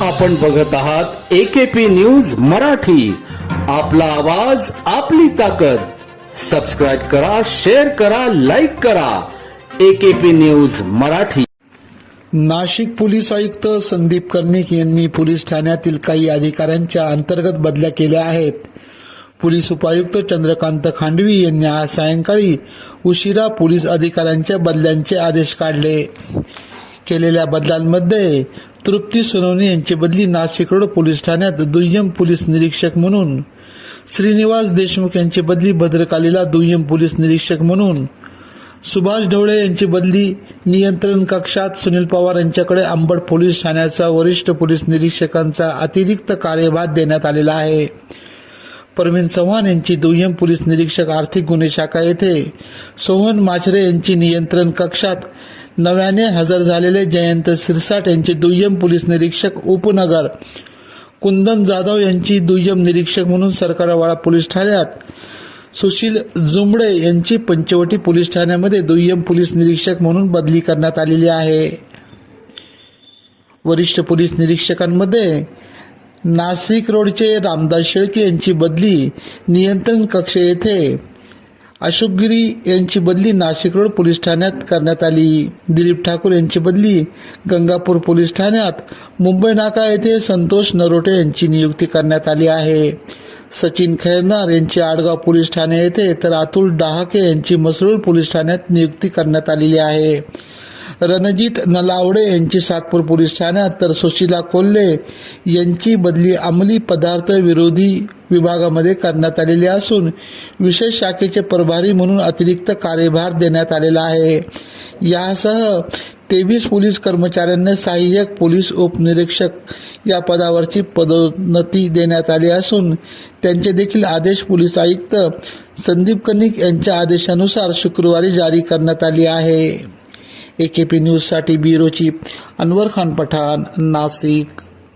आपण बघत आहात एकेपी न्यूज मराठी. आपला आवाज आपली ताकद. सबस्क्राईब करा शेअर करा लाईक करा. AKP news Marathi. Nashik police आयुक्त संदीप कर्णिक यांनी पोलीस ठाण्यातील काही अधिकाऱ्यांच्या अंतर्गत बदल्या केल्या आहेत. पोलीस उपायुक्त चंद्रकांत खांडवी यांनी आज सायंकाळी उशिरा पोलीस अधिकाऱ्यांच्या बदल्यांचे आदेश काढले. केलेल्या बदलांमध्ये तृप्ती सोनवणे यांची बदली नाशिकरोड पोलीस ठाण्यात दुय्यम पोलीस निरीक्षक म्हणून. श्रीनिवास देशमुख यांची बदली भद्रकालीला दुय्यम पोलीस निरीक्षक म्हणून. सुभाष ढवळे यांची बदली नियंत्रण कक्षात सुनील पवार यांच्याकडे अंबड पोलीस ठाण्याचा वरिष्ठ पोलीस निरीक्षकांचा अतिरिक्त कार्यभार देण्यात आलेला आहे. परवीन चव्हाण यांची दुय्यम पोलीस निरीक्षक आर्थिक गुन्हे शाखा येथे. सोहन माचरे यांची नियंत्रण कक्षात नव्याने हजर झालेले जयंत सिरसाट यांचे दुय्यम पोलीस निरीक्षक उपनगर. कुंदन जाधव यांची दुय्यम निरीक्षक म्हणून सरकारवाडा पोलीस ठाण्यात. सुशील जुंबडे यांची पंचवटी पोलीस ठाण्यामध्ये दुय्यम पोलीस निरीक्षक म्हणून बदली करण्यात आलेली आहे. वरिष्ठ पोलीस निरीक्षकांमध्ये नाशिक रोडचे रामदास शेळके यांची बदली नियंत्रण कक्ष येथे अशोक गिरी यांची बदली नाशिक रोड पोलीस ठाण्यात करण्यात आली. दिलीप ठाकूर यांची बदली गंगापूर पोलीस ठाण्यात. मुंबई नाका येथे संतोष नरोटे यांची नियुक्ती करण्यात आली आहे. सचिन खैरनार यांची आडगाव पोलीस ठाणे येथे तर अतुल डहाके यांची मसरूळ पोलीस ठाण्यात नियुक्ती करण्यात आलेली आहे. रणजित नलावडे यांची सातपूर पोलीस ठाण्यात तर सुशीला कोल्हे यांची बदली अंमली पदार्थ विरोधी विभागामध्ये करण्यात आलेली असून विशेष शाखेचे प्रभारी म्हणून अतिरिक्त कार्यभार देण्यात आलेला आहे. यासह तेवीस पोलीस कर्मचाऱ्यांना सहाय्यक पोलीस उपनिरीक्षक या पदावरची पदोन्नती देण्यात आली असून त्यांचे देखील आदेश पोलीस आयुक्त संदीप कनिक यांच्या आदेशानुसार शुक्रवारी जारी करण्यात आली आहे. ए के पी न्यूजसाठी ब्युरोची अनवर खान पठाण नाशिक